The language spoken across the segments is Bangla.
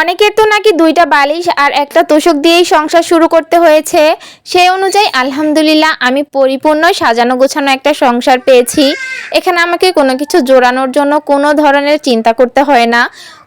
অনেকের তো নাকি দুইটা বালিশ আর একটা তোষক দিয়েই সংসার শুরু করতে হয়েছে। সেই অনুযায়ী আলহামদুলিল্লাহ আমি পরিপূর্ণ সাজানো গোছানো একটা সংসার পেয়েছি। এখানে আমাকে কোনো কিছু জোড়ানোর জন্য কোনো ধরনের চিন্তা করতে হয় না।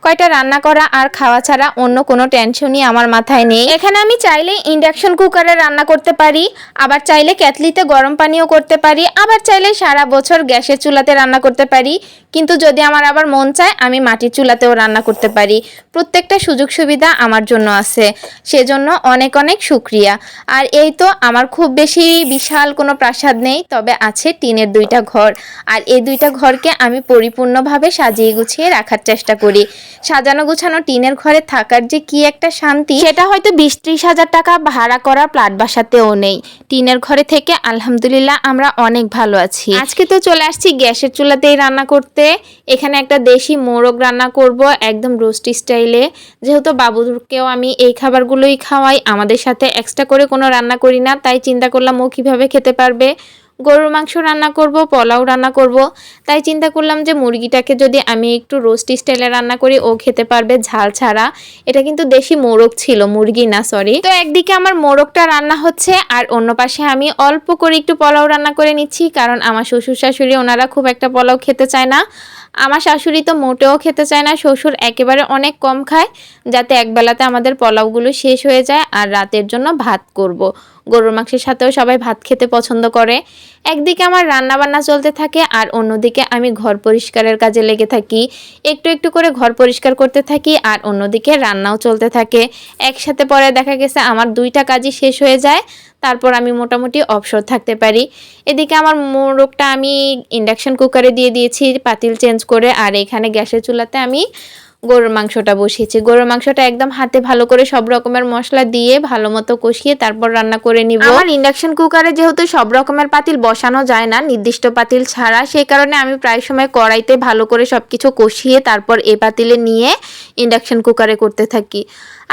কয়টা রান্না করা আর খাওয়া ছাড়া অন্য কোনো টেনশনই আমার মাথায় নেই। এখানে আমি চাইলে ইন্ডাকশন কুকারে রান্না করতে পারি, আবার চাইলে ক্যাটলিতে গরম পানিও করতে পারি, আবার চাইলে সারা বছর গ্যাসের চুলাতে রান্না করতে পারি। কিন্তু যদি আমার আবার মন চায়, আমি মাটির চুলাতেও রান্না করতে পারি। প্রত্যেকটা সুযোগ সুবিধা আমার জন্য আছে। সেজন্য অনেক অনেক শুক্রিয়া। আর এই তো আমার খুব বেশি বিশাল কোনো প্রাসাদ নেই, তবে আছে টিনের দুইটা ঘর। আর এই দুইটা ঘরকে আমি পরিপূর্ণভাবে সাজিয়ে গুছিয়ে রাখার চেষ্টা করি। সাজানো গুছানো টিনের ঘরে থাকার যে কি একটা শান্তি, সেটা হয়তো বিশ ত্রিশ হাজার টাকা ভাড়া করা প্লাট বাসাতেও নেই। টিনের ঘরে থেকে আলহামদুলিল্লাহ আমরা অনেক ভালো আছি। আজকে তো চলে আসছি গ্যাসের চুলাতেই রান্না করতে। এখানে একটা দেশি মোরগ রান্না করব একদম রোস্টি স্টাইলে। যেহেতু বাবুকেও আমি এই খাবারগুলোই খাওয়াই, আমাদের সাথে এক্সট্রা করে কোনো রান্না করি না, তাই চিন্তা করলাম ও কীভাবে খেতে পারবে। গরুর মাংস রান্না করব, পোলাও রান্না করব। তাই চিন্তা করলাম যে মুরগিটাকে যদি আমি একটু রোস্টি স্টাইলে রান্না করি, ও খেতে পারবে ঝাল ছাড়া। এটা কিন্তু দেশি মোরগ ছিল, মুরগি না সরি তো একদিকে আমার মোরগটা রান্না হচ্ছে, আর অন্য পাশে আমি অল্প করে একটু পোলাও রান্না করে নিচ্ছি, কারণ আমার শ্বশুর শাশুড়ি ওনারা খুব একটা পোলাও খেতে চায় না। আমার শাশুড়ি তো মোটেও খেতে চায় না, শ্বশুর একেবারে অনেক কম খায়, যাতে একবেলাতে আমাদের পোলাওগুলো শেষ হয়ে যায় আর রাতের জন্য ভাত করব। গরুর মাংসের সাথেও সবাই ভাত খেতে পছন্দ করে। একদিকে আমার রান্না বান্না চলতে থাকে আর অন্যদিকে আমি ঘর পরিষ্কারের কাজে লেগে থাকি। একটু একটু করে ঘর পরিষ্কার করতে থাকি আর অন্যদিকে রান্নাও চলতে থাকে। একসাথে পরে দেখা গেছে আমার দুইটা কাজই শেষ হয়ে যায়। তারপর আমি মোটামুটি অবসর থাকতে পারি। এদিকে আমার মোরগটা আমি ইন্ডাকশান কুকারে দিয়ে দিয়েছি, পাতিল চেঞ্জ করে, আর এখানে গ্যাসের চুলাতে আমি গরুর মাংসটা বসিয়েছি। গরুর মাংসটা একদম হাতে ভালো করে সব রকমের মশলা দিয়ে ভালো মতো কষিয়ে তারপর রান্না করে নিব। আমার ইন্ডাকশন কুকারে যেহেতু সব রকমের পাতিল বসানো যায় না নির্দিষ্ট পাতিল ছাড়া সেই কারণে আমি প্রায় সময় কড়াইতে ভালো করে সবকিছু কষিয়ে তারপর এ পাতিলে নিয়ে ইন্ডাকশন কুকারে করতে থাকি।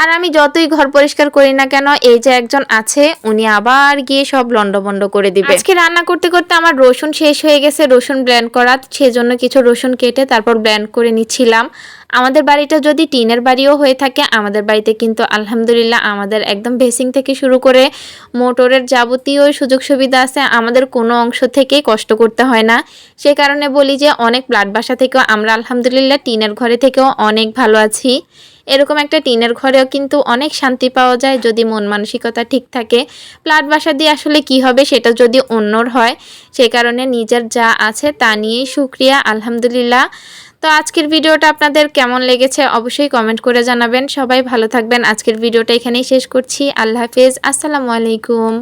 আর আমি যতই ঘর পরিষ্কার করি না কেন এই যে একজন আছে উনি আবার গিয়ে সব লন্ডভন্ড করে দিবে। আজকে রান্না করতে করতে আমার রসুন শেষ হয়ে গেছে রসুন ব্ল্যান্ড করা সেজন্য কিছু রসুন কেটে তারপর ব্ল্যান্ড করে নিচ্ছিলাম। আমাদের বাড়িটা যদি টিনের বাড়িও হয়ে থাকে, আমাদের বাড়িতে কিন্তু আলহামদুলিল্লাহ আমাদের একদম বেসিং থেকে শুরু করে মোটরের যাবতীয় সুযোগ সুবিধা আছে, আমাদের কোনো অংশ থেকেই কষ্ট করতে হয় না। সে কারণে বলি যে অনেক প্লাট বাসা থেকেও আমরা আলহামদুলিল্লাহ টিনের ঘরে থেকেও অনেক ভালো আছি। এরকম একটা টিনের ঘরেও কিন্তু অনেক শান্তি পাওয়া যায় যদি মন মানসিকতা ঠিক থাকে। প্লাট বাসা দিয়ে আসলে কি হবে সেটা যদি অন্যর হয়, সে কারণে নিজের যা আছে তা নিয়েই সুক্রিয়া আলহামদুলিল্লাহ। তো আজকের ভিডিওটা আপনাদের কেমন লেগেছে অবশ্যই কমেন্ট করে জানাবেন। সবাই ভালো থাকবেন। আজকের ভিডিওটা এখানেই শেষ করছি। আল্লাহ হাফেজ। আসসালামু আলাইকুম।